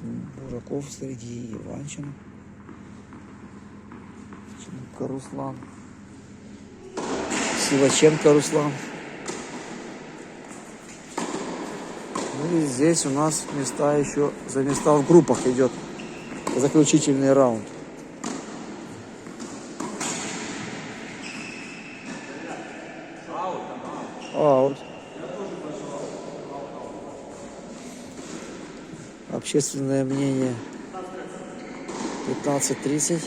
Бураков Сергей, Иванченко, Ченко Руслан, Сиваченко Руслан. Ну и здесь у нас места еще, за места в группах идет заключительный раунд. Аут. Общественное мнение 15.30.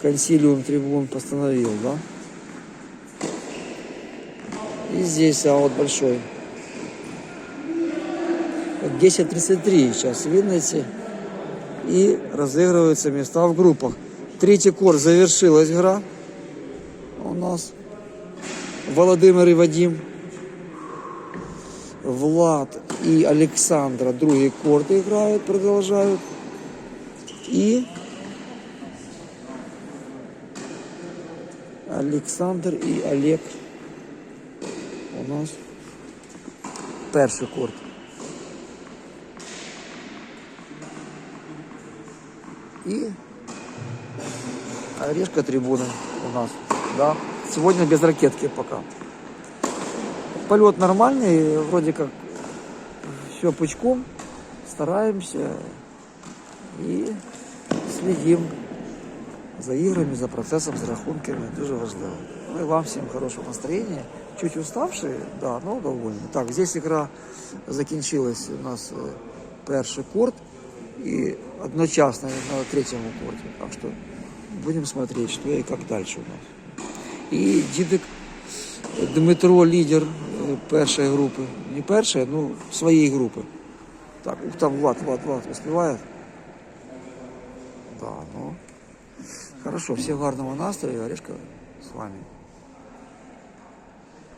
Консилиум трибун постановил, да? И здесь большой. Вот 10.33 сейчас в Виннице. И разыгрываются места в группах. Третий кор завершилась игра. У нас Володимир и Вадим. Влад и Александра другий корт играют, продолжают. И Олександр і Олег у нас перший корт. И Орешка трибуны у нас. Да. Сегодня без ракетки пока Полет нормальный, вроде как все пучком. Стараемся и следим за іграми, за процесом, за рахунками. Дуже важливо. Ну і вам всім хорошого настроєння. Чуть уставшие, да, но довольны. Так, здесь игра закінчилась у нас е, перший корт и одночасно на третьему корте. Так что будем смотреть, что и как дальше у нас. І Дідик Дмитро лідер е, першої групи. Не першої, ну своєї групи. Так, ух там Влад, Влад, Влад успевает? Да, ну. Хорошо, всем гарного настрою, Орешка с вами.